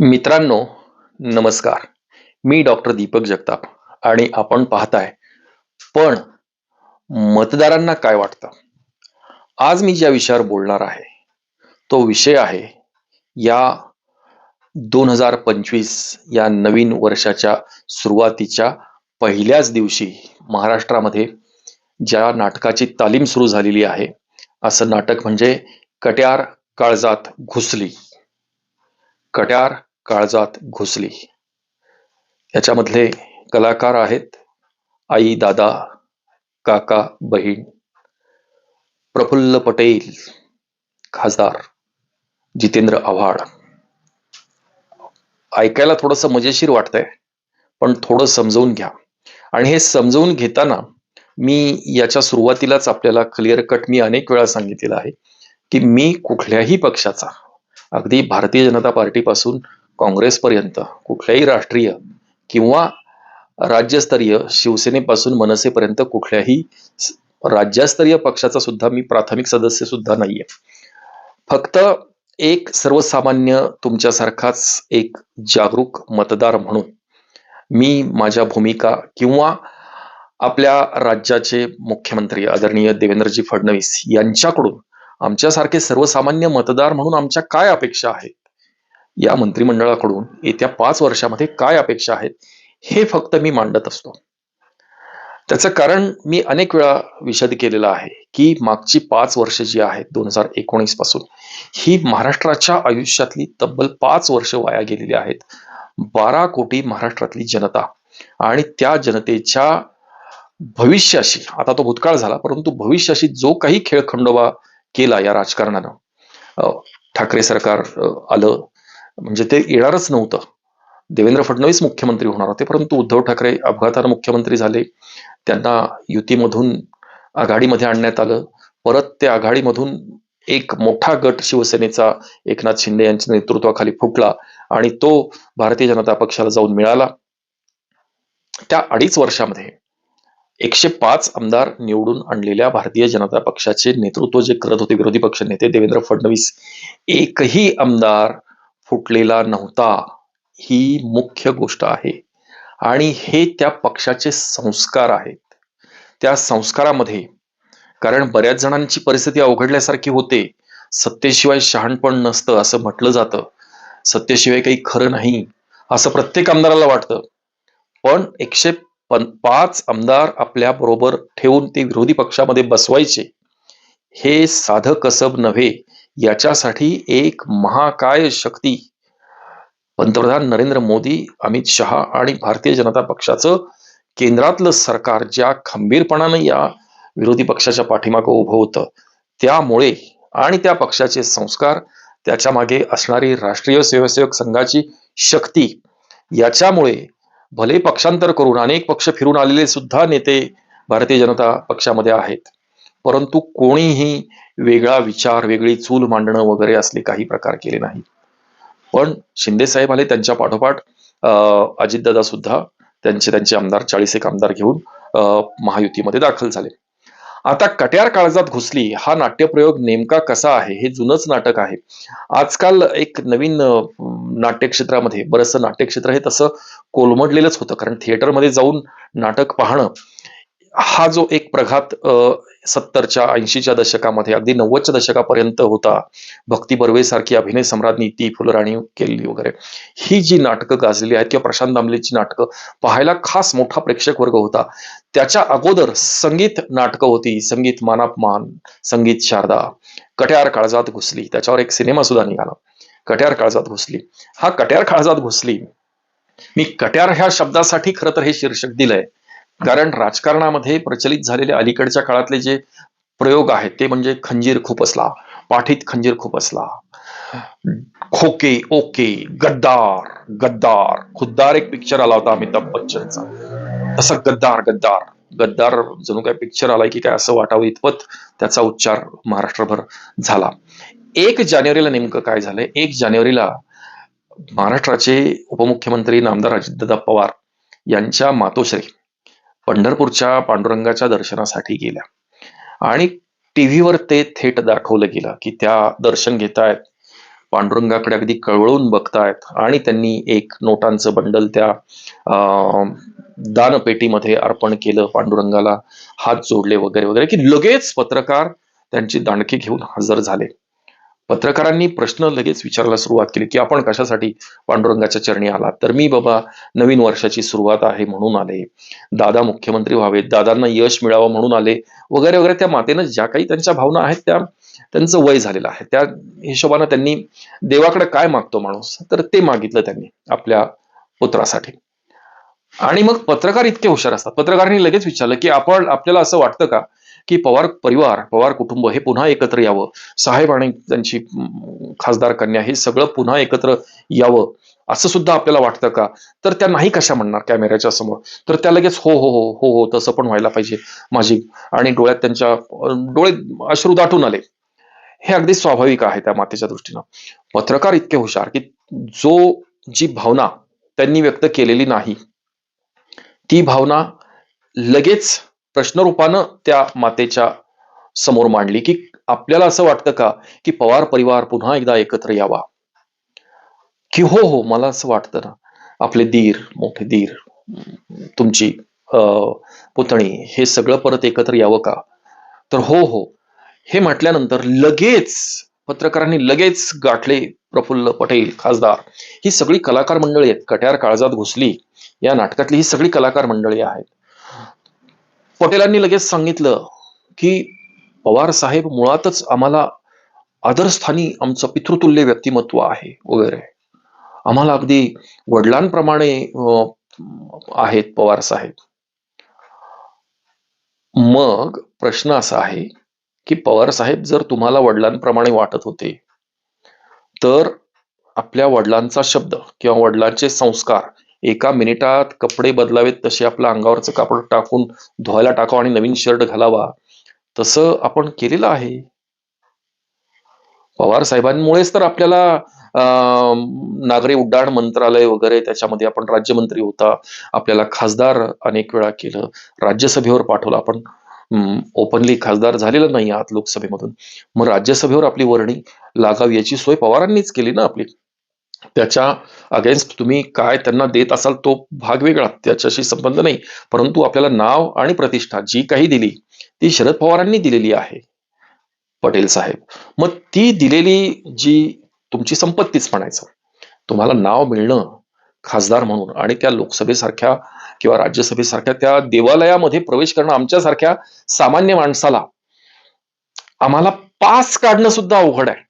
मित्रांनो नमस्कार. मी डॉक्टर दीपक जगताप आणि आपण पाहताय पण मतदारांना काय वाटतं? आज मी ज्या विषयावर बोलणार आहे तो विषय आहे या दोन हजार पंचवीस या नवीन वर्षाच्या सुरुवातीच्या पहिल्याच दिवशी महाराष्ट्रामध्ये ज्या नाटकाची तालीम सुरू झालेली आहे असं नाटक म्हणजे कट्यार काळजात घुसली. कट्यार काळजात घुसली. याच्यामधले कलाकार आहेत आई दादा काका बहीण प्रफुल्ल पटेल खासदार जितेंद्र आव्हाड. ऐकायला थोडंसं मजेशीर वाटतंय पण थोडं समजवून घ्या. आणि हे समजवून घेताना मी याच्या सुरुवातीलाच आपल्याला क्लिअर कट मी अनेक वेळा सांगितलेलं आहे की मी कुठल्याही पक्षाचा अगदी भारतीय जनता पार्टीपासून काँग्रेसपर्यंत कुठल्याही राष्ट्रीय किंवा राज्यस्तरीय शिवसेनेपासून मनसेपर्यंत कुठल्याही राज्यस्तरीय पक्षाचा सुद्धा मी प्राथमिक सदस्य सुद्धा नाहीये. फक्त एक सर्वसामान्य तुमच्यासारखाच एक जागरूक मतदार म्हणून मी माझ्या भूमिका किंवा आपल्या राज्याचे मुख्यमंत्री आदरणीय देवेंद्रजी फडणवीस यांच्याकडून आमच्यासारखे सर्वसामान्य मतदार म्हणून आमच्या काय अपेक्षा आहेत या मंत्रिमंडळाकडून येत्या पाच वर्षामध्ये काय अपेक्षा आहेत हे फक्त मी मांडत असतो. त्याचं कारण मी अनेक वेळा विशद केलेलं आहे की मागची पाच वर्ष जी आहेत दोन हजार एकोणीसपासून ही महाराष्ट्राच्या आयुष्यातली तब्बल पाच वर्ष वाया गेलेली आहेत. बारा कोटी महाराष्ट्रातली जनता आणि त्या जनतेच्या भविष्याशी आता तो भूतकाळ झाला परंतु भविष्याशी जो काही खेळ खंडोबा केला या राजकारणानं ठाकरे सरकार आलं म्हणजे ते येणारच नव्हतं. देवेंद्र फडणवीस मुख्यमंत्री होणार होते परंतु उद्धव ठाकरे अपघातानं मुख्यमंत्री झाले. त्यांना युतीमधून आघाडीमध्ये आणण्यात आलं. परत त्या आघाडीमधून एक मोठा गट शिवसेनेचा एकनाथ शिंदे यांच्या नेतृत्वाखाली फुटला आणि तो भारतीय जनता पक्षाला जाऊन मिळाला. त्या अडीच वर्षामध्ये एकशे पाच आमदार निवडून आणलेल्या भारतीय जनता पक्षाचे नेतृत्व जे करत होते विरोधी पक्ष नेते देवेंद्र फडणवीस एकही आमदार फुटलेला नव्हता ही मुख्य गोष्ट आहे. आणि हे त्या पक्षाचे संस्कार आहेत. त्या संस्कारामध्ये कारण बऱ्याच जणांची परिस्थिती अवघडल्यासारखी होते. सत्तेशिवाय शहाणपण नसतं असं म्हटलं जातं. सत्तेशिवाय काही खरं नाही असं प्रत्येक आमदाराला वाटतं. पण एकशे पाच आमदार आपल्या बरोबर ठेवून ते विरोधी पक्षामध्ये बसवायचे हे साधं कसब नव्हे. याच्यासाठी एक महाकाय शक्ती. पंतप्रधान नरेंद्र मोदी अमित शहा आणि भारतीय जनता पक्षाचं केंद्रातलं सरकार ज्या खंबीरपणानं या विरोधी पक्षाच्या पाठीमागं उभं होतं त्यामुळे आणि त्या पक्षाचे संस्कार त्याच्यामागे असणारी राष्ट्रीय स्वयंसेवक संघाची शक्ती याच्यामुळे भले पक्षांतर करून अनेक पक्ष फिरून आलेले सुद्धा नेते भारतीय जनता पक्षामध्ये आहेत. परंतु कोणीही वेगळा विचार वेगळी चूल मांडणं वगैरे असले काही प्रकार केले नाही पण शिंदे साहेब आले त्यांच्या पाठोपाठ अं, अजितदादा सुद्धा त्यांचे त्यांचे आमदार चाळीस एक आमदार घेऊन महायुतीमध्ये दाखल झाले. आता कट्यार काळजात घुसली हा नाट्यप्रयोग नेमका कसा आहे हे जुनच नाटक आहे. आजकाल एक नवीन नाट्यक्षेत्रामध्ये बरंचसं नाट्यक्षेत्र हे तसं कोलमडलेलंच होतं कारण थिएटरमध्ये जाऊन नाटक पाहणं हा जो एक प्रघात अं, सत्तरच्या ऐंशीच्या दशकामध्ये अगदी नव्वदच्या दशकापर्यंत होता. भक्ती बर्वेसारखी अभिनय सम्राज्ञी ती फुलराणी केली वगैरे. ही जी नाटकं गाजलेली आहेत किंवा प्रशांत दामलेची नाटकं पाहायला खास मोठा प्रेक्षक वर्ग होता. त्याच्या अगोदर संगीत नाटकं होती. संगीत मानापमान संगीत शारदा. कट्यार काळजात घुसली. त्याच्यावर एक सिनेमा सुद्धा निघाला. कट्यार काळजात घुसली. हा कट्यार काळजात घुसली. मी कट्यार ह्या शब्दासाठी खरं तर हे शीर्षक दिलंय. कारण राजकारणामध्ये प्रचलित झालेले अलीकडच्या काळातले जे प्रयोग आहेत ते म्हणजे खंजीर खूप असला पाठीत खंजीर खूप असला खोके ओके गद्दार गद्दार खुद्दार एक पिक्चर आला होता अमिताभ बच्चनचा. तसं गद्दार गद्दार. गद्दार जणू काय पिक्चर आलाय की काय असं वाटावं इतपत त्याचा उच्चार महाराष्ट्रभर झाला. एक जानेवारीला नेमकं काय झालंय? एक जानेवारीला महाराष्ट्राचे उपमुख्यमंत्री नामदार अजितदादा पवार यांच्या मातोश्री पंढरपूरच्या पांडुरंगाच्या दर्शनासाठी गेल्या. आणि टीव्हीवर ते थेट दाखवलं गेलं की त्या दर्शन घेतायत पांडुरंगाकडे अगदी कळवळून बघतायत आणि त्यांनी एक नोटांचं बंडल त्या दानपेटीमध्ये अर्पण केलं पांडुरंगाला हात जोडले वगैरे वगैरे की लगेच पत्रकार त्यांची दांडकी घेऊन हजर झाले. पत्रकारांनी प्रश्न लगेच विचारायला सुरुवात केली की आपण कशासाठी पांडुरंगाच्या चरणी आलात? तर मी बाबा नवीन वर्षाची सुरुवात आहे म्हणून आले. दादा मुख्यमंत्री व्हावेत दादांना यश मिळावं म्हणून आले वगैरे वगैरे. त्या मातेनं ज्या काही त्यांच्या भावना आहेत त्या त्यांचं वय झालेलं आहे. त्या हिशोबानं त्यांनी देवाकडे काय मागतो माणूस? तर ते मागितलं त्यांनी आपल्या पुत्रासाठी. आणि मग पत्रकार इतके हुशार असतात. पत्रकारांनी लगेच विचारलं की आपण आपल्याला असं वाटतं का की पवार परिवार पवार कुटुंब हे पुन्हा एकत्र यावं. साहेब आणि त्यांची खासदार कन्या हे सगळं पुन्हा एकत्र यावं. असं सुद्धा आपल्याला वाटतं का? तर त्या नाही कशा म्हणणार कॅमेऱ्याच्या समोर? तर त्या लगेच हो हो हो हो हो तसं पण व्हायला पाहिजे माझी. आणि डोळ्यात त्यांच्या डोळे अश्रू दाटून आले. हे अगदी स्वाभाविक आहे त्या मातेच्या दृष्टीनं. पत्रकार इतके हुशार की जो जी भावना त्यांनी व्यक्त केलेली नाही ती भावना लगेच प्रश्नरूपानं त्या मातेच्या समोर मांडली की आपल्याला असं वाटतं का की पवार परिवार पुन्हा एकदा एकत्र यावा? की हो हो मला असं वाटतं ना. आपले दीर मोठे दीर तुमची अं, पुतणी हे सगळं परत एकत्र यावं का? तर हो हो. हे म्हटल्यानंतर लगेच पत्रकारांनी लगेच गाठले प्रफुल्ल पटेल खासदार. ही सगळी कलाकार मंडळी आहेत. कट्यार काळजात घुसली. या नाटकातली ही सगळी कलाकार मंडळी आहेत. पटेलांनी लगेच सांगितलं की पवार साहेब मुळातच आम्हाला आदरस्थानी आमचं पितृतुल्य व्यक्तिमत्व आहे वगैरे. आम्हाला अगदी वडिलांप्रमाणे आहेत पवार साहेब. मग प्रश्न असा आहे की पवार साहेब जर तुम्हाला वडिलांप्रमाणे वाटत होते तर आपल्या वडिलांचा शब्द किंवा वडिलांचे संस्कार एका मिनिटात कपडे बदलावेत तसे आपल्या अंगावरचं कापड टाकून धुवायला टाकावं आणि नवीन शर्ट घालावा. तसं आपण केलेलं आहे. पवार साहेबांमुळेच तर आपल्याला नागरी उड्डाण मंत्रालय वगैरे त्याच्यामध्ये आपण राज्यमंत्री होता आपल्याला खासदार अनेक वेळा केलं. राज्यसभेवर पाठवलं. आपण ओपनली खासदार झालेलं नाही आहात लोकसभेमधून. मग राज्यसभेवर आपली वर्णी लागावी याची सोय पवारांनीच केली ना आपली? त्याच्या अगेन्स्ट तुम्ही काय त्यांना देत असाल तो भाग वेगळा. त्याच्याशी संबंध नाही. परंतु आपल्याला नाव आणि प्रतिष्ठा जी काही दिली ती शरद पवारांनी दिलेली आहे. पटेल साहेब. मग ती दिलेली जी तुमची संपत्तीच म्हणायचं. तुम्हाला नाव मिळणं खासदार म्हणून आणि त्या लोकसभेसारख्या किंवा राज्यसभेसारख्या त्या देवालयामध्ये प्रवेश करणं आमच्यासारख्या सामान्य माणसाला आम्हाला पास काढणं सुद्धा अवघड आहे.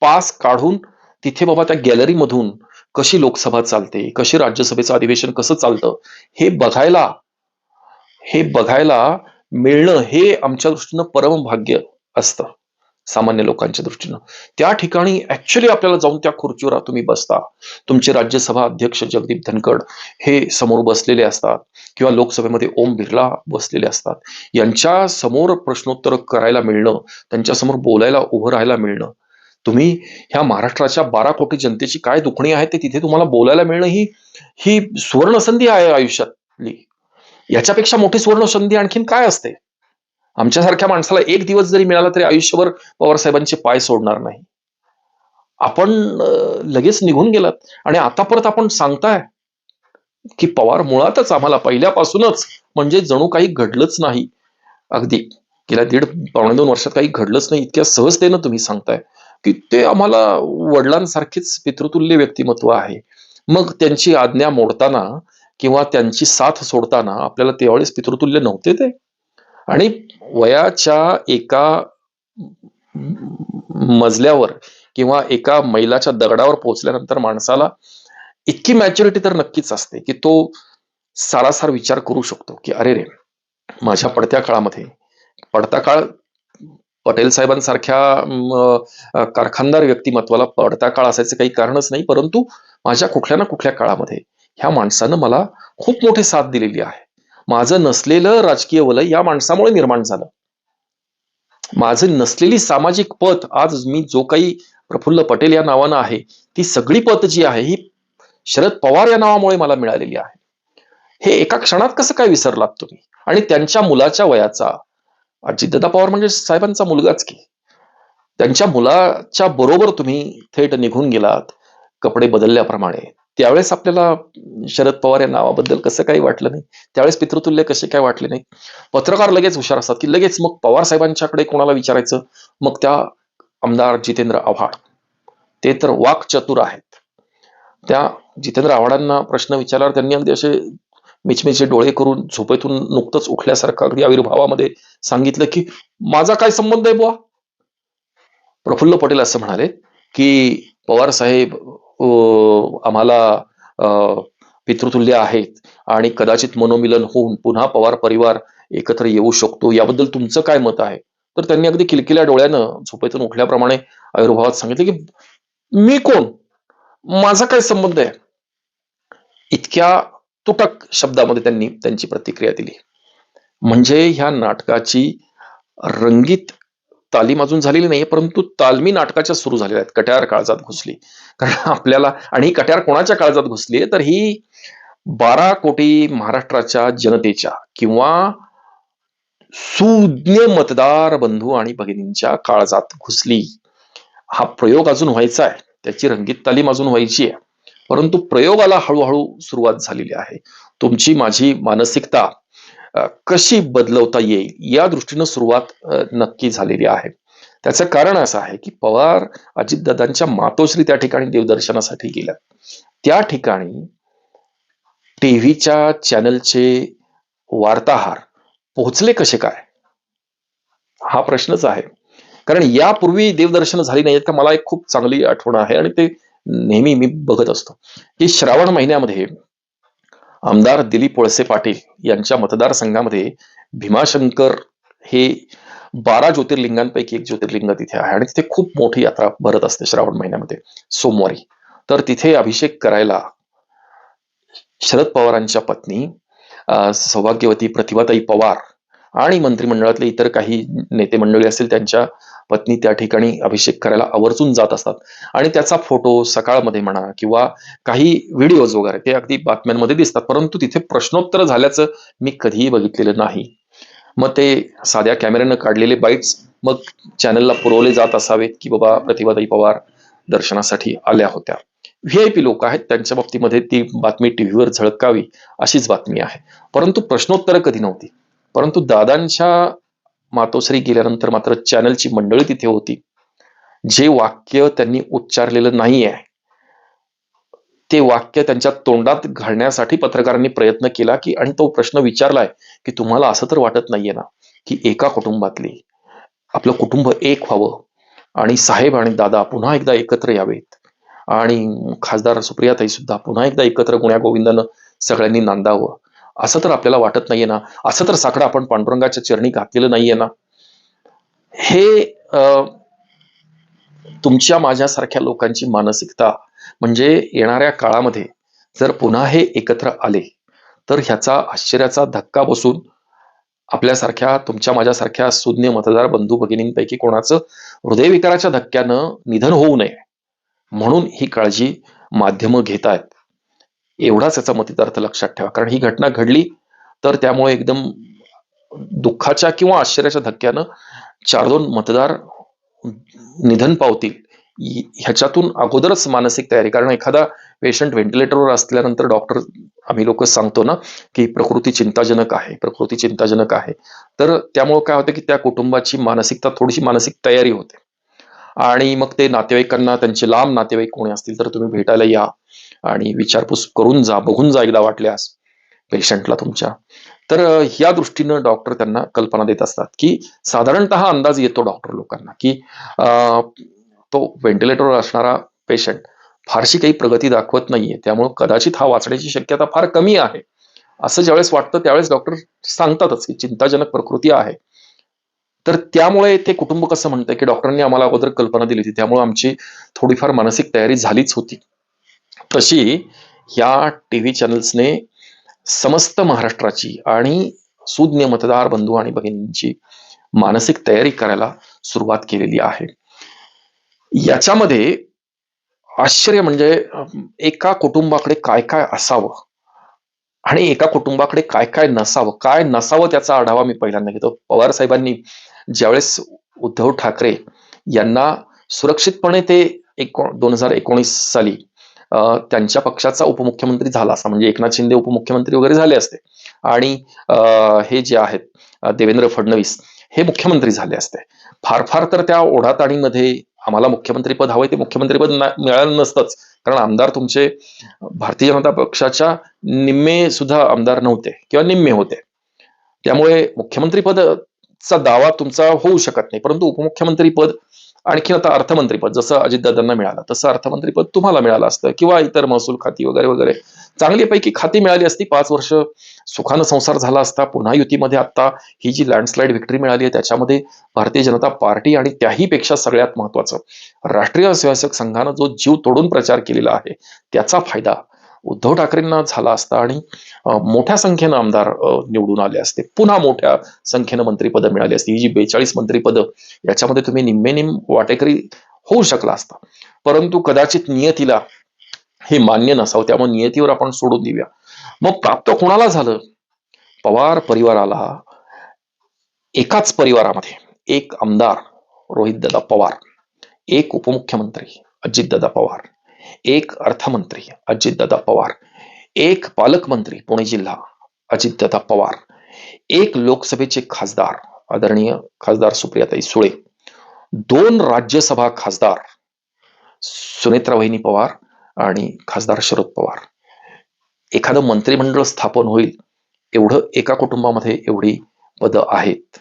पास काढून तिथे बाबा त्या गॅलरीमधून कशी लोकसभा चालते कशी राज्यसभेचं अधिवेशन कसं चालतं हे बघायला हे बघायला मिळणं हे आमच्या दृष्टीनं परम भाग्य असतं सामान्य लोकांच्या दृष्टीनं. त्या ठिकाणी ऍक्च्युली आपल्याला जाऊन त्या खुर्चीवर तुम्ही बसता. तुमचे राज्यसभा अध्यक्ष जगदीप धनखड हे समोर बसलेले असतात किंवा लोकसभेमध्ये ओम बिर्ला बसलेले असतात. यांच्या समोर प्रश्नोत्तर करायला मिळणं त्यांच्यासमोर बोलायला उभं राहायला मिळणं तुम्ही ह्या महाराष्ट्राच्या बारा कोटी जनतेची काय दुखणी आहे ते तिथे तुम्हाला बोलायला मिळणं ही ही सुवर्ण संधी आहे आयुष्यातली. याच्यापेक्षा मोठी सुवर्ण संधी आणखीन काय असते? आमच्यासारख्या माणसाला एक दिवस जरी मिळाला तरी आयुष्यभर पवार साहेबांचे पाय सोडणार नाही. आपण लगेच निघून गेलात. आणि आता परत आपण सांगताय की पवार मुळातच आम्हाला पहिल्यापासूनच म्हणजे जणू काही घडलंच नाही. अगदी गेल्या दीड पावणे दोन वर्षात काही घडलंच नाही इतक्या सहजतेनं तुम्ही सांगताय. की ते आम्हाला वडिलांसारखीच पितृतुल्य व्यक्तिमत्व आहे. मग त्यांची आज्ञा मोडताना किंवा त्यांची साथ सोडताना आपल्याला त्यावेळेस पितृतुल्य नव्हते ते. आणि वयाच्या एका मजल्यावर किंवा एका मैलाच्या दगडावर पोहोचल्यानंतर माणसाला इतकी मॅच्युरिटी तर नक्कीच असते की तो सारासार विचार करू शकतो की अरे रे माझ्या पडत्या काळामध्ये पडता काळ पटेल साहेबांसारख्या कारखानदार व्यक्तिमत्वाला पडता काळ असायचं काही कारणच नाही परंतु माझ्या कुठल्या ना कुठल्या काळामध्ये ह्या माणसानं मला खूप मोठी साथ दिलेली आहे. माझं नसलेलं राजकीय वलय या माणसामुळे निर्माण झालं. माझं नसलेली सामाजिक पत आज मी जो काही प्रफुल्ल पटेल या नावानं आहे ती सगळी पत जी आहे ही शरद पवार या नावामुळे मला मिळालेली आहे. हे एका क्षणात कसं काय विसरलात तुम्ही? आणि त्यांच्या मुलाच्या वयाचा अजितदादा पवार म्हणजे साहेबांचा मुलगाच की. त्यांच्या मुलाच्या बरोबर तुम्ही थेट निघून गेलात कपडे बदलल्याप्रमाणे. त्यावेळेस आपल्याला शरद पवार या नावाबद्दल कसं काही वाटलं नाही? त्यावेळेस पितृतुल्य कसे काय वाटले नाही? पत्रकार लगेच हुशार असतात की लगेच मग पवार साहेबांच्याकडे कोणाला विचारायचं? मग त्या आमदार जितेंद्र आव्हाड. ते तर वाक चतुर आहेत. त्या जितेंद्र आव्हाडांना प्रश्न विचारल्यावर त्यांनी अगदी असे मिचमिचे डोळे करून झोपेतून नुकतंच उठल्यासारखं अगदी आविर्भावामध्ये सांगितलं की माझा काय संबंध आहे बुवा? प्रफुल्ल पटेल असं म्हणाले की पवार साहेब आम्हाला अं, पितृतुल्य आहेत आणि कदाचित मनोमिलन होऊन पुन्हा पवार परिवार एकत्र येऊ शकतो याबद्दल तुमचं काय मत आहे? तर त्यांनी अगदी किलकिल्या डोळ्यानं झोपेतून उठल्याप्रमाणे आयुर्भावात सांगितलं की मी कोण? माझा काय संबंध आहे? इतक्या तुटक शब्दामध्ये त्यांनी त्यांची प्रतिक्रिया दिली. म्हणजे ह्या नाटकाची रंगीत तालीम अजून झालेली नाहीये परंतु तालमी नाटकाच्या सुरू झालेल्या आहेत. कट्यार काळजात घुसली. कारण आपल्याला आणि ही कट्यार कोणाच्या काळजात घुसली आहे? तर ही बारा कोटी महाराष्ट्राच्या जनतेच्या किंवा सुज्ञ मतदार बंधू आणि भगिनींच्या काळजात घुसली. हा प्रयोग अजून व्हायचा आहे. त्याची रंगीत तालीम अजून व्हायची आहे. परंतु प्रयोगाला हळूहळू सुरुवात झालेली आहे. तुमची माझी मानसिकता कशी बदलवता येईल या दृष्टीनं सुरुवात नक्की झालेली आहे. त्याचं कारण असं आहे की पवार अजितदादांच्या मातोश्री त्या ठिकाणी देवदर्शनासाठी गेल्या त्या ठिकाणी टीव्हीच्या चॅनलचे वार्ताहर पोहोचले कसे काय? हा प्रश्नच आहे. कारण यापूर्वी देवदर्शन झाली नाहीत का मला एक खूप चांगली आठवण आहे आणि ते नेहमी मी बघत असतो. की श्रावण महिन्यामध्ये आमदार दिलीप वळसे पाटील यांच्या मतदारसंघामध्ये भीमाशंकर हे बारा ज्योतिर्लिंगांपैकी एक ज्योतिर्लिंग तिथे आहे आणि तिथे खूप मोठी यात्रा भरत असते श्रावण महिन्यामध्ये सोमवारी. तर तिथे अभिषेक करायला शरद पवारांच्या पत्नी सौभाग्यवती प्रतिभाताई पवार आणि मंत्रिमंडळातले इतर काही नेते मंडळी असतील त्यांच्या पत्नी त्या ठिकाणी अभिषेक करायला आवर्जून जात असतात. आणि त्याचा फोटो सकाळमध्ये म्हणा किंवा काही व्हिडिओज वगैरे ते अगदी बातम्यांमध्ये दिसतात. परंतु तिथे प्रश्नोत्तर झाल्याचं मी कधीही बघितलेलं नाही. मग ते साध्या कॅमेऱ्यानं काढलेले बाईट्स मग चॅनलला पुरवले जात असावेत की बाबा प्रतिभाताई पवार दर्शनासाठी आल्या होत्या. व्ही आय पी लोक आहेत त्यांच्या बाबतीमध्ये ती बातमी टीव्हीवर झळकावी अशीच बातमी आहे. परंतु प्रश्नोत्तर कधी नव्हती. परंतु दादांच्या मातोश्री गेल्यानंतर मात्र चॅनलची मंडळी तिथे होती. जे वाक्य त्यांनी उच्चारलेलं नाही आहे ते वाक्य त्यांच्या तोंडात घालण्यासाठी पत्रकारांनी प्रयत्न केला की आणि तो प्रश्न विचारलाय की तुम्हाला असं तर वाटत नाहीये ना की एका कुटुंबातली आपलं कुटुंब एक व्हावं आणि साहेब आणि दादा पुन्हा एकदा एकत्र यावेत. आणि खासदार सुप्रियाताई सुद्धा पुन्हा एकदा एकत्र गुण्या गोविंदानं सगळ्यांनी नांदावं. असं तर आपल्याला वाटत नाहीये ना. असं तर साकडं आपण पांडुरंगाच्या चरणी घातलेलं नाहीये ना. हे अं, तुमच्या माझ्यासारख्या लोकांची मानसिकता म्हणजे येणाऱ्या काळामध्ये जर पुन्हा हे एकत्र आले तर ह्याचा आश्चर्याचा धक्का बसून आपल्यासारख्या तुमच्या माझ्यासारख्या सुज्ञ मतदार बंधू भगिनींपैकी कोणाचं हृदयविकाराच्या धक्क्यानं निधन होऊ नये. म्हणून ही काळजी माध्यमं घेत आहेत एवढाच याचा मतितार्थ लक्षात ठेवा. कारण ही घटना घडली तर त्यामुळे एकदम दुःखाच्या किंवा आश्चर्याच्या धक्क्यानं चार दोन मतदार निधन पावतील. ह्याच्यातून अगोदरच मानसिक तयारी. कारण एखादा पेशंट व्हेंटिलेटरवर असल्यानंतर डॉक्टर आम्ही लोक सांगतो ना की प्रकृती चिंताजनक आहे प्रकृती चिंताजनक आहे. तर त्यामुळे काय होतं की त्या कुटुंबाची मानसिकता थोडीशी मानसिक तयारी होते. आणि मग ते नातेवाईकांना त्यांचे लांब नातेवाईक कोणी असतील तर तुम्ही भेटायला या. आणि विचारपूस करून जा बघून जा एकदा वाटल्यास पेशंटला तुमच्या. तर या दृष्टीनं डॉक्टर त्यांना कल्पना देत असतात की साधारणतः अंदाज येतो डॉक्टर लोकांना की तो व्हेंटिलेटरवर असणारा पेशंट फारशी काही प्रगती दाखवत नाहीये. त्यामुळे कदाचित हा वाचण्याची शक्यता फार कमी आहे. असं ज्यावेळेस वाटतं त्यावेळेस डॉक्टर सांगतातच की चिंताजनक प्रकृती आहे. तर त्यामुळे ते कुटुंब कसं म्हणतंय की डॉक्टरांनी आम्हाला अगोदर कल्पना दिली होती. त्यामुळे आमची थोडीफार मानसिक तयारी झालीच होती. तशी या टीव्ही चॅनल्सने समस्त महाराष्ट्राची आणि सुज्ञ मतदार बंधू आणि भगिनींची मानसिक तयारी करायला सुरुवात केलेली आहे. याच्यामध्ये आश्चर्य म्हणजे एका कुटुंबाकडे काय काय असावं आणि एका कुटुंबाकडे काय काय नसावं काय नसावं त्याचा आढावा मी पहिल्यांदा घेतो. पवार साहेबांनी ज्यावेळेस उद्धव ठाकरे यांना सुरक्षितपणे ते एक दोन हजार एकोणीस साली त्यांच्या पक्षाचा उपमुख्यमंत्री झाला असा म्हणजे एकनाथ शिंदे उपमुख्यमंत्री वगैरे झाले असते. आणि हे जे आहेत देवेंद्र फडणवीस हे मुख्यमंत्री झाले असते. फार फार तर त्या ओढाताणीमध्ये आम्हाला मुख्यमंत्रीपद हवंय ते मुख्यमंत्रीपद मिळालं नसतंच. कारण आमदार तुमचे भारतीय जनता पक्षाच्या निम्मे सुद्धा आमदार नव्हते किंवा निम्मे होते. त्यामुळे मुख्यमंत्रीपदचा दावा तुमचा होऊ शकत नाही परंतु उपमुख्यमंत्री पद आणखी आता अर्थमंत्रीपद जसं अजितदादांना मिळालं तसं अर्थमंत्रीपद तुम्हाला मिळालं असतं किंवा इतर महसूल खाती वगैरे वगैरे. चांगलीपैकी खाती मिळाली असती पाच वर्ष सुखानं संसार झाला असता पुन्हा युतीमध्ये आता ही जी लँडस्लाईड विक्ट्री मिळाली आहे त्याच्यामध्ये भारतीय जनता पार्टी आणि त्याही पेक्षा सगळ्यात महत्वाचं राष्ट्रीय स्वयंसेवक संघानं जो जीव तोडून प्रचार केलेला आहे त्याचा फायदा उद्धव ठाकरेंना झाला असता आणि मोठ्या संख्येनं आमदार निवडून आले असते. पुन्हा मोठ्या संख्येनं मंत्रीपदं मिळाली असती. ही जी बेचाळीस मंत्रीपदं याच्यामध्ये तुम्ही निम्मे निम वाटेकरी होऊ शकला असता. परंतु कदाचित नियतीला हे मान्य नसावं. त्यामुळे नियतीवर आपण सोडून देऊया. मग प्राप्त कोणाला झालं? पवार परिवाराला. एकाच परिवारामध्ये एक आमदार रोहितदादा पवार. एक उपमुख्यमंत्री अजितदादा पवार. एक अर्थमंत्री अजितदादा पवार. एक पालकमंत्री पुणे जिल्हा अजितदादा पवार. एक लोकसभेचे खासदार आदरणीय खासदार सुप्रियाताई सुळे. दोन राज्यसभा खासदार सुनेत्रा वहिनी पवार आणि खासदार शरद पवार. एखादं मंत्रिमंडळ स्थापन होईल एवढं एका कुटुंबामध्ये एवढी पदं आहेत.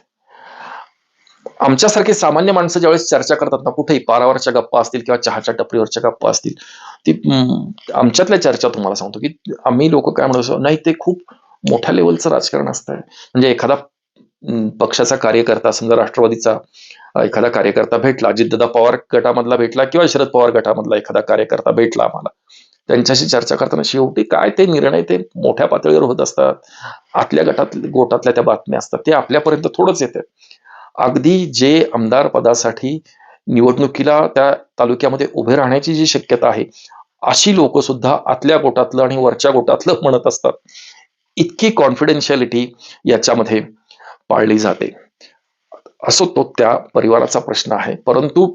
आमच्यासारखे सामान्य माणसं ज्यावेळेस चर्चा करतात ना कुठेही पारावरच्या गप्पा असतील किंवा चहाच्या टपरीवरच्या गप्पा असतील ती आमच्यातल्या चर्चा तुम्हाला सांगतो की आम्ही लोक काय म्हणतो नाही ते खूप मोठ्या लेवलचं राजकारण असतं म्हणजे एखादा पक्षाचा कार्यकर्ता समजा राष्ट्रवादीचा एखादा कार्यकर्ता भेटला अजितदादा पवार गटामधला भेटला किंवा शरद पवार गटामधला एखादा कार्यकर्ता भेटला आम्हाला. त्यांच्याशी चर्चा करताना शेवटी काय ते निर्णय ते मोठ्या पातळीवर होत असतात. आतल्या गटात गोटातल्या त्या बातम्या असतात ते आपल्यापर्यंत थोडंच येते अगदी जे आमदार पदासाठी निवडणुकीला त्या तालुक्यामध्ये उभे राहण्याची जी शक्यता आहे अशी लोक सुद्धा आतल्या गोटातलं आणि वरच्या गोटातलं म्हणत असतात. इतकी कॉन्फिडेन्शियालिटी याच्यामध्ये पाळली जाते. असो तो त्या परिवाराचा प्रश्न आहे. परंतु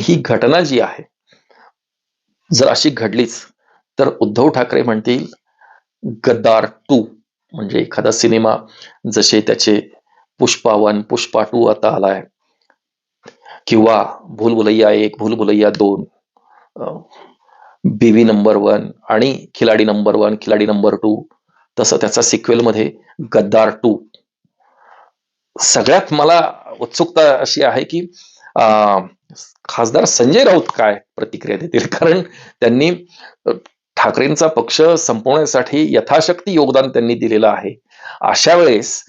ही घटना जी आहे जर अशी घडलीच तर उद्धव ठाकरे म्हणतील गद्दार टू म्हणजे एखादा सिनेमा जसे त्याचे पुष्पा वन पुष्पा टू आता आलाय. किंवा भूलभुलैया एक भूलभुलैया दोन बीवी नंबर वन आणि Khiladi number one Khiladi number two तसं त्याचा सिक्वेल मध्ये गद्दार टू. सगळ्यात मला उत्सुकता अशी आहे की खासदार संजय राऊत काय प्रतिक्रिया देतील? कारण त्यांनी ठाकरेंचा पक्ष संपवण्यासाठी यथाशक्ती योगदान त्यांनी दिलेलं आहे. अशा वेळेस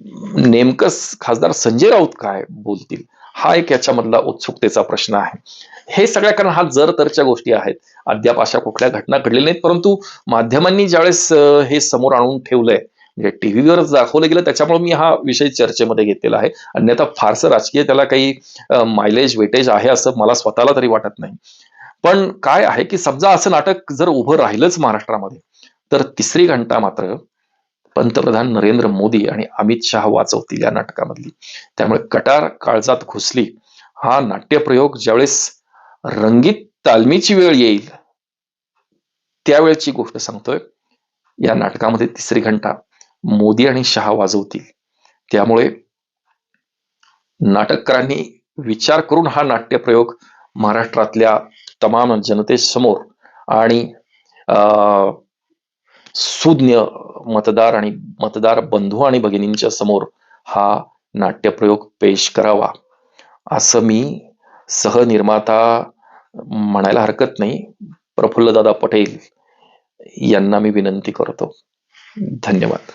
नेमकं खासदार संजय राऊत काय बोलतील? हा एक याच्यामधला उत्सुकतेचा प्रश्न आहे. हे सगळ्या कारण हा जर तरच्या गोष्टी आहेत. अद्याप अशा कुठल्या घटना घडलेल्या नाहीत. परंतु माध्यमांनी ज्यावेळेस हे समोर आणून ठेवलंय म्हणजे टीव्हीवर दाखवलं गेलं त्याच्यामुळे मी हा विषय चर्चेमध्ये घेतलेला आहे. अन्यथा फारसं राजकीय त्याला काही मायलेज वेटेज आहे असं मला स्वतःला तरी वाटत नाही. पण काय आहे की समजा असं नाटक जर उभं राहिलंच महाराष्ट्रामध्ये तर तिसरी घंटा मात्र पंतप्रधान नरेंद्र मोदी आणि अमित शाह वाचवतील या नाटकामधली. त्यामुळे कटार काळजात घुसली. हा नाट्यप्रयोग ज्यावेळेस रंगीत तालमीची वेळ येईल त्यावेळेची गोष्ट सांगतोय. या नाटकामध्ये तिसरी घंटा मोदी आणि शहा वाजवतील. त्यामुळे नाटककारांनी विचार करून हा नाट्यप्रयोग महाराष्ट्रातल्या तमाम जनतेसमोर आणि अं, सुज्ञ मतदार आणि मतदार बंधू आणि भगिनींच्या समोर हा नाट्यप्रयोग पेश करावा. असं मी सहनिर्माता म्हणायला हरकत नाही. प्रफुल्लदादा पटेल यांना मी विनंती करतो. धन्यवाद.